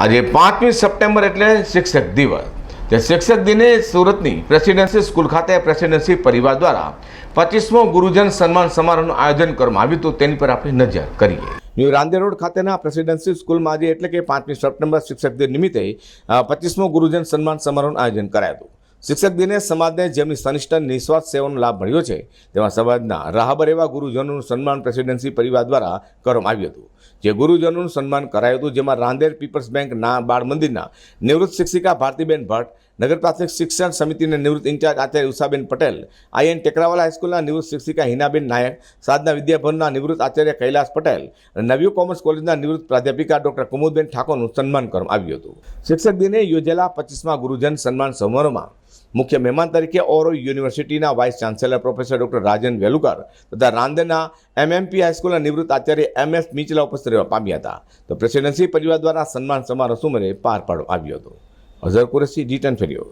આજે પાંચમી સપ્ટેમ્બર એટલે શિક્ષક દિવસ. તે શિક્ષક દિને સુરતની પ્રેસિડેન્સી સ્કૂલ ખાતે પ્રેસિડેન્સી પરિવાર દ્વારા પચીસમો ગુરુજન સન્માન સમારોહનું આયોજન કરવામાં આવ્યું હતું, તેની પર આપણે નજર કરીએ. ન્યૂ રાંદેર રોડ ખાતેના પ્રેસિડેન્સી સ્કૂલમાં આજે એટલે કે પાંચમી સપ્ટેમ્બર શિક્ષક દિન નિમિત્તે પચીસમો ગુરુજન સન્માન સમારોહનું આયોજન કરાયું હતું. શિક્ષક દિને સમાજને જેમની સનિષ્ઠ, નિસ્વાર્થ સેવાનો લાભ મળ્યો છે, તેમાં સમાજના રાહબર એવા ગુરુજનોનું સન્માન પ્રેસિડેન્સી પરિવાર દ્વારા કરવામાં આવ્યું હતું. જે ગુરુજનોનું સન્માન કરાયું હતું, જેમાં રાંદેર પીપલ્સ બેંક ના બાળ મંદિરના નિવૃત્ત શિક્ષિકા ભારતીબેન ભટ્ટ નગર પ્રાથમિક શિક્ષણ સમિતિના નિવૃત્ત in charge Acharya Ushaben Patel IN Tekrawala હાઈસ્કૂલના નિવૃત્ત શિક્ષિકા હિનાબેન નાયક, સાધના વિદ્યાભવનના નિવૃત્ત આચાર્ય કૈલાસ પટેલ અને નવ્યુ કોમર્સ કોલેજના નિવૃત્ત પ્રાધ્યાપિકા ડોક્ટર કુમુદબેન ઠાકોરનું સન્માન કરવામાં આવ્યું હતું. શિક્ષક દિને યોજેલા પચીસમા ગુરુજન સન્માન સમારોહમાં મુખ્ય મહેમાન તરીકે ઓરો યુનિવર્સિટીના vice chancellor professor doctor Rajan Velukar તથા રાંદેના એમએમપી હાઈસ્કૂલના નિવૃત્ત આચાર્ય એમ એસ મીચલા ઉપસ્થિત રહેવા પામ્યા હતા. તો પ્રેસિડેન્સી પરિવાર દ્વારા સન્માન સમારોહ સુમરે પાર પાડવામાં આવ્યો હતો. અઝર કુરેશી જી ટેન ફેરિયો.